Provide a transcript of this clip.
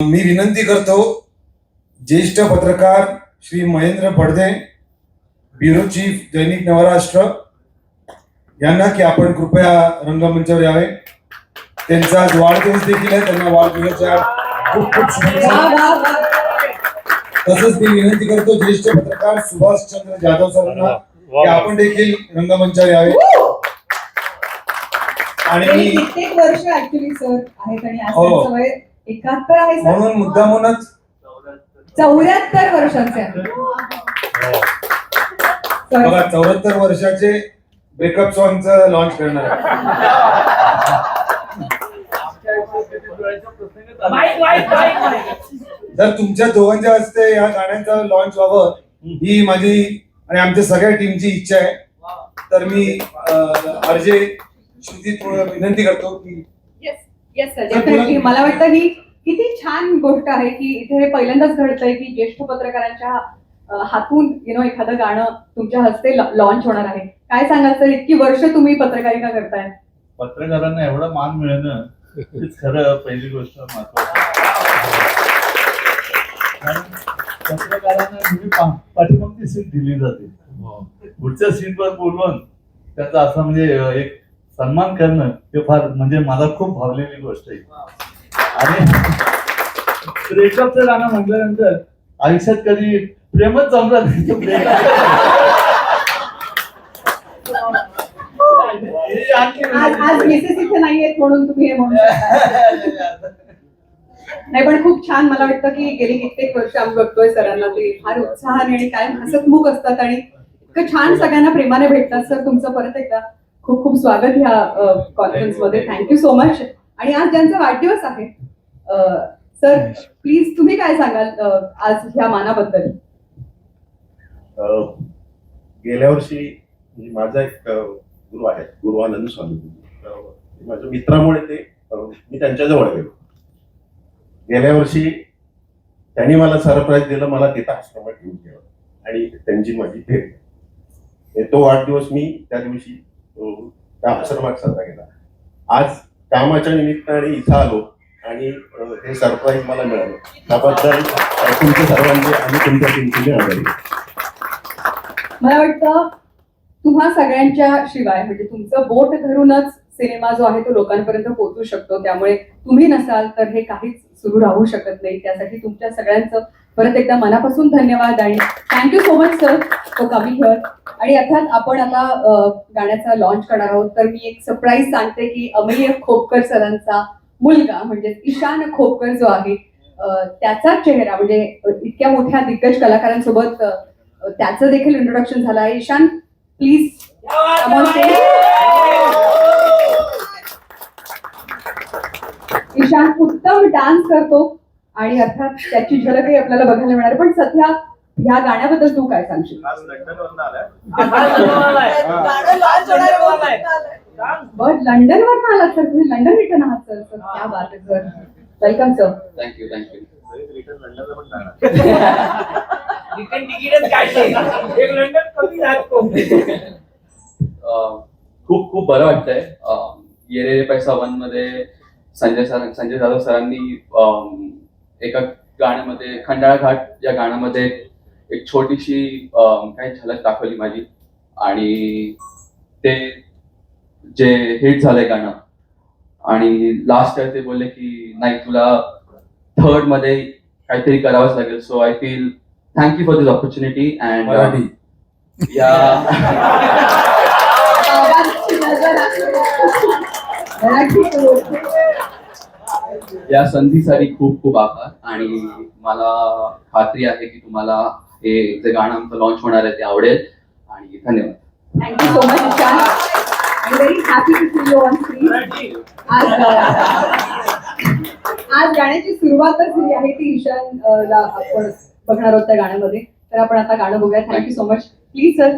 मी विनंती करतो ज्येष्ठ पत्रकार श्री महेंद्र पडदे ब्युरो चीफ दैनिक नवराष्ट्र यांना की आपण कृपया रंगमंचावर यावे. त्यांचा आज वाढदिवस देखील आहे त्यांना वाढदिवसाच्या खूप खूप शुभेच्छा. तसंच मी विनंती करतो ज्येष्ठ पत्रकार सुभाष चंद्र जाधव सरांना की आपण देखील रंगमंचावर यावे. आणि कित्येक वर्ष ऍक्च्युली सर आहेत आणि आज हो. त्यांचं वय एकाहत्तर आहे सर. म्हणून मुद्दामूनच. चौऱ्याहत्तर वर्षांचे सर, बघा चौऱ्याहत्तर वर्षाचे ब्रेकअप सॉंगचं लॉन्च करणार जर तुमच्या दोघांच्या हस्ते या गाण्यांचं लॉन्च व्हावं ही माझी आणि आमच्या सगळ्या टीमची इच्छा आहे. तर मी अर्जे विनंती करतो की येस मला वाटतं ही किती छान गोष्ट आहे की इथे हे पहिल्यांदाच घडतंय की ज्येष्ठ पत्रकारांच्या हातून यु नो एखादं गाणं तुमच्या हस्ते लॉन्च होणार आहे. काय सांगाल सर इतकी वर्ष तुम्ही पत्रकारिता करताय. पत्रकारांना एवढा मान मिळणं खरं पहिली गोष्ट महत्वाची. आणि पत्रकारांना पा- पाठीमागची सीट दिली जाते. पुढच्या सीटवर बोलवून त्याचा असं म्हणजे एक सन्मान करणं हे फार म्हणजे मला खूप भावलेली गोष्ट आहे. आणि ब्रेकअपचं गाणं म्हटल्यानंतर आयुष्यात कधी प्रेमच जमलं नाही नाहीयेत म्हणून तुम्ही हे नाही पण खूप छान मला वाटतं की गेली कित्येक वर्ष आम्ही बघतोय सरांना. ते फार उत्साहाने आणि कायम हसतमुख असतात आणि इतकं छान सगळ्यांना प्रेमाने भेटतात. सर तुमचं परत एकदा खूप खूप स्वागत ह्या कॉन्फरन्समध्ये. थँक्यू सो मच आणि आज ज्यांचा वाढदिवस आहे सर प्लीज तुम्ही काय सांगाल आज ह्या मानाबद्दल? गेल्या वर्षी म्हणजे माझा एक गुरु आहे गुरुवानंद स्वामी माझ्या मित्रामुळे ते मी त्यांच्याजवळ गेलो. गेल्या वर्षी त्यांनी मला सरप्राईज दिलं मला तिथं आश्रमात घेऊन गेलं. आणि त्यांची माझी भेट. तो वाढदिवस मी त्या दिवशी आश्रमात साजरा केला. आज कामाच्या निमित्ताने इथं आलो आणि हे सरप्राईज मला मिळालं. त्याबद्दल अ, तुमच्या सर्वांचे आणि तुमच्या टीमचे आभारी. मला वाटतं तुम्हा सगळ्यांच्या शिवाय म्हणजे तुमचं बोट धरूनच सिनेमा जो आहे तो लोकांपर्यंत पोहोचू शकतो. त्यामुळे तुम्ही नसाल तर हे काहीच सुरू राहू शकत नाही. त्यासाठी तुमच्या सगळ्यांचं परत एकदा मनापासून धन्यवाद आणि thank you so much sir for coming here आणि अर्थात आपण आता गाण्याचा लॉन्च करणार आहोत. तर मी एक सरप्राईज सांगते की अमेय खोपकर सरांचा मुलगा म्हणजे ईशान खोपकर जो आहे त्याचा चेहरा म्हणजे इतक्या मोठ्या दिग्गज कलाकारांसोबत त्याचं देखील इंट्रोडक्शन झालं आहे. ईशान प्लीज ईशान उत्तम डान्स करतो. आणि अर्थात त्याची झलकही आपल्याला बघायला मिळणार. पण सध्या ह्या गाण्याबद्दल तू काय सांगशील? बट लंडन वर आलात सर. तुम्ही लंडन रिटर्न आहात सर. सर क्या बात आहे sir. Welcome sir thank you thank you return तिकीटच काढले. एक लंडन कमी राहतो खूप खूप बरं वाटतंय. अं, ये रे रे पैसा वनमध्ये संजय सर संजय जाधव सरांनी एका गाण्यामध्ये खंडाळा घाट या गाण्यामध्ये एक छोटीशी काही झलक दाखवली माझी. आणि ते जे हिट झालंय गाणं आणि लास्ट ते बोलले की नाही तुला थर्डमध्ये काहीतरी करावंच लागेल. So I feel thank you for this opportunity and Marathi. या या संधीसाठी खूप खूप आभार. आणि मला खात्री आहे की तुम्हाला हे जे गाणं आमचं लॉन्च होणार आहे ते आवडेल. आणि धन्यवाद. Thank you so much very happy to see you on screen आज uh, आज गाण्याची सुरुवातच झाली आहे ती ईशान uh, ला आपण बघणार आहोत त्या गाण्यामध्ये. तर आपण आता गाणं बघूया. Thank you so much please sir